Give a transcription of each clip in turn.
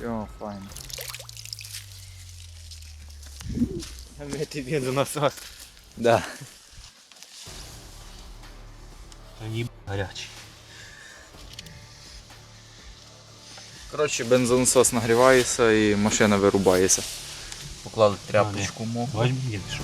Все, файно. Мити бензонасос. Да. Они гарячі. Коротше, бензонасос нагрівається і машина вирубається. Поклали тряпочку мокру. Возьми, їдеш.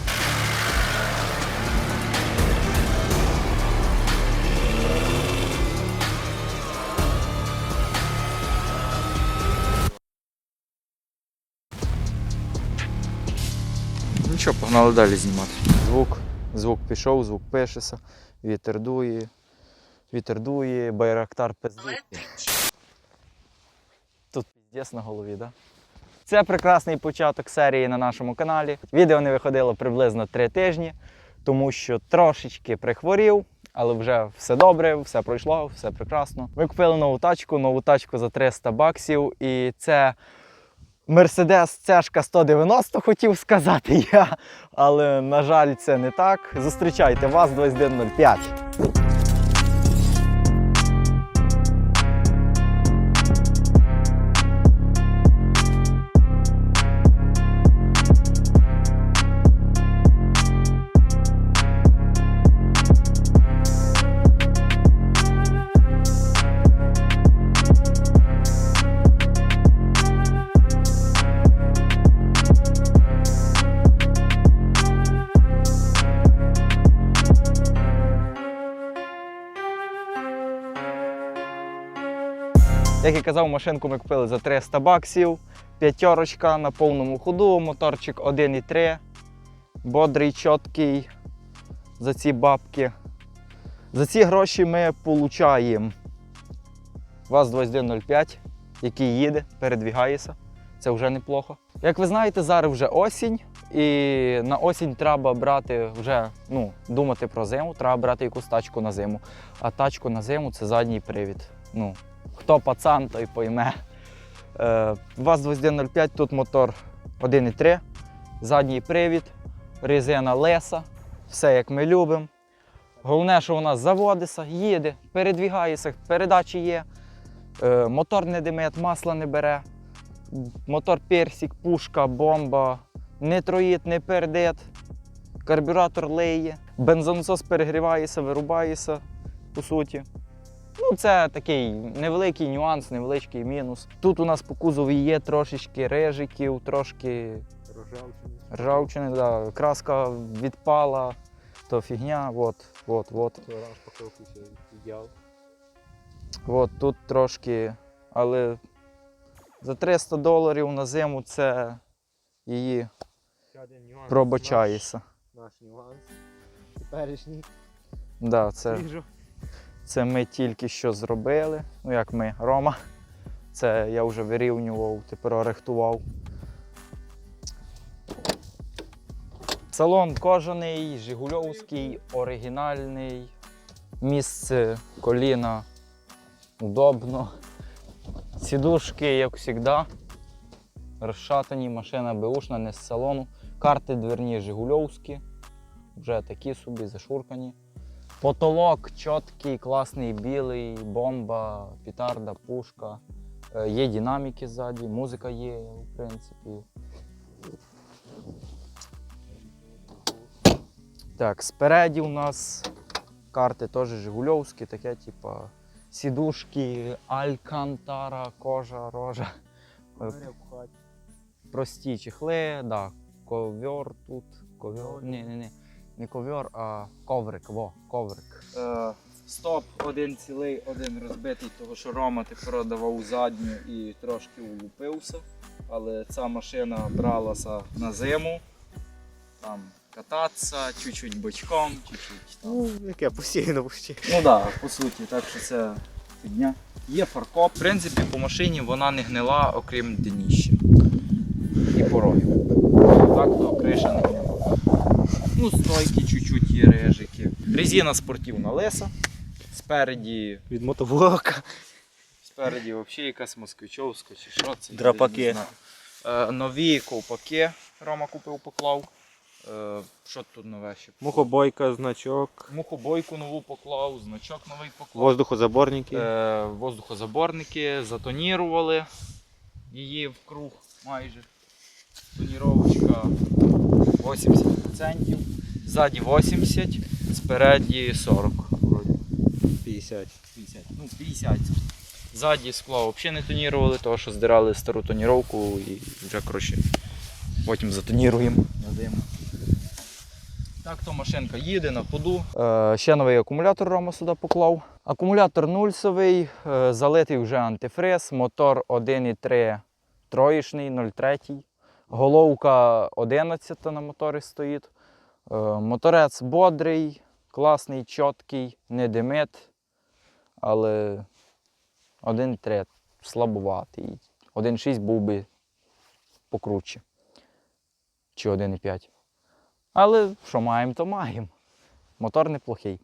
Що, погнали далі знімати. Звук, звук пішов, звук пишеться, вітер дує, вітер дує, байрактар пиздує. Тут піздець на голові, так? Да? Це прекрасний початок серії на нашому каналі. Відео не виходило приблизно три тижні, тому що трошечки прихворів, але вже все добре, все пройшло, все прекрасно. Ми купили нову тачку, нову тачку за 300 баксів, і це Мерседес Цешка 190 хотів сказати я, але на жаль, це не так. Зустрічайте вас 2105. Як я казав, машинку ми купили за 300 баксів. П'ятерочка на повному ходу, моторчик 1,3. Бодрий, чіткий за ці бабки. За ці гроші ми получаємо ВАЗ-2105, який їде, передвігається. Це вже неплохо. Як ви знаєте, зараз вже осінь, і на осінь треба брати вже ну, думати про зиму, треба брати якусь тачку на зиму. А тачку на зиму це задній привід. Ну, хто пацан, той пойме. Е, ВАЗ-2105, тут мотор 1,3, задній привід, резина леса, все як ми любимо. Головне, що вона заводиться, їде, передвігається, передачі є, мотор не димить, масла не бере. Мотор персик, пушка, бомба, не троїть, не пердить, карбюратор леє, бензонасос перегрівається, вирубається, по суті. Ну, це такий невеликий нюанс, невеличкий мінус. Тут у нас по кузові є трошечки режиків, трошки ржавчини, да. краска відпала, то фігня, от, от, от. От тут трошки, але за 300 доларів на зиму це її пробачається. Наш нюанс. Теперішній. Да, це, Ріжу. Це ми тільки що зробили. Ну як ми, Рома. Це я вже вирівнював, тепер орехтував. Салон кожаний, Жигульовський, оригінальний. Місце коліна удобно. Сідушки, як завжди. Розшатані, машина беушна, не з салону. Карти дверні Жигульовські. Вже такі собі зашуркані. Потолок чіткий, класний, білий, бомба, петарда, пушка. Е, Є динаміки ззаді, музика є, в принципі. Так, спереді у нас карти теж Жигульовські, таке, типа сідушки, алькантара, кожа, рожа. Е, Прості чехли, да, ковер тут, ковер. Ні, ні, ні. Не ковер, а коврик, во, коврик. Е, стоп, один цілий, один розбитий, того що Рома тепер давав задню і трошки улупився. Але ця машина бралася на зиму. Там кататися, чуть-чуть бочком, чуть-чуть там. Ну, яке постійно почти. Ну так, да, по суті, так що це фігня. Є фаркоп. В принципі, по машині вона не гнила, окрім дніща. І порогів. Так то криша не гнила. Ну, стойки чуть-чуть є режики. Резина спортивна леса. Спереді, Від мотоблока. спереді взагалі якась москвичовська чи що це. Драпаки. Е, нові ковпаки Рома купив, поклав. Е, що тут нове ще? Мухобойка, значок, Мухобойку нову поклав, значок новий поклав. воздухозаборники. Е, воздухозаборники, затонірували. Її вкруг майже тоніровочка 80%, ззаді 80, спереді 40. 50. 50. Ну, 50. Ззаді скло взагалі не тонірували, тому що здирали стару тоніровку і вже коротше, потім затоніруємо на зиму. Так, то машинка їде на ходу. Е, ще новий акумулятор Рома сюди поклав. Акумулятор нульсовий, е, залитий вже антифриз, мотор 1,3 троєчний, 0,3. Головка 11 на моторі стоїть. Е, моторець бодрий, класний, чіткий, не димить, але 1,3 слабуватий. 1,6 був би покруче. Чи 1,5. Але що маємо, то маємо. Мотор неплохий.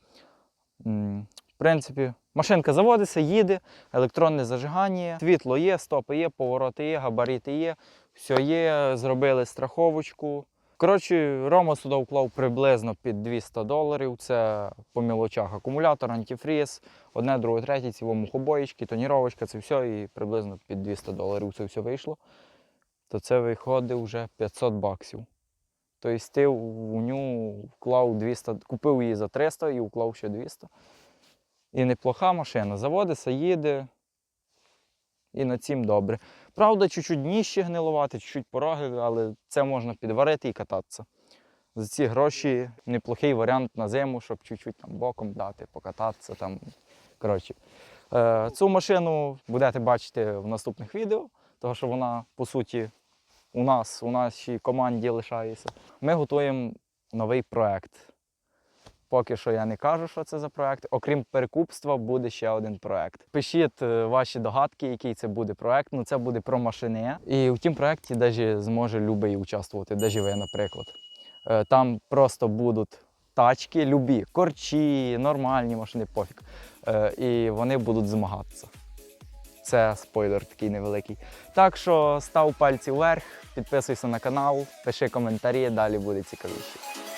В принципі, машинка заводиться, їде, електронне зажигання, світло є, стопи є, повороти є, габарити є, все є, зробили страховочку. Коротше, Рома сюди вклав приблизно під 200 доларів. Це по мілочах акумулятор, антифріз, одне, друге, третє, цілому хобоїчки, тоніровочка, це все, і приблизно під 200 доларів це все вийшло. То це виходить вже 500 баксів. Тобто ти в ню вклав 200, купив її за 300 і вклав ще 200. І неплоха машина. Заводиться, їде. І на цім добре. Правда, чуть-чуть дніще гнилувати, чуть-чуть пороги, але це можна підварити і кататися. За ці гроші неплохий варіант на зиму, щоб чуть-чуть там боком дати, покататися. Там. Коротше. Е, цю машину будете бачити в наступних відео, тому що вона, по суті, у нас, у нашій команді лишається. Ми готуємо новий проект. Поки що я не кажу, що це за проект. Окрім перекупства, буде ще один проект. Пишіть е, ваші догадки, який це буде проект. Ну, це буде про машини. І в тім проекті навіть зможе любий участвувати, навіть ви, наприклад. Е, Там просто будуть тачки, любі, корчі, нормальні машини, пофіг. Е, І вони будуть змагатися. Це спойлер такий невеликий. Так що став пальці вверх, підписуйся на канал, пиши коментарі, далі буде цікавіше.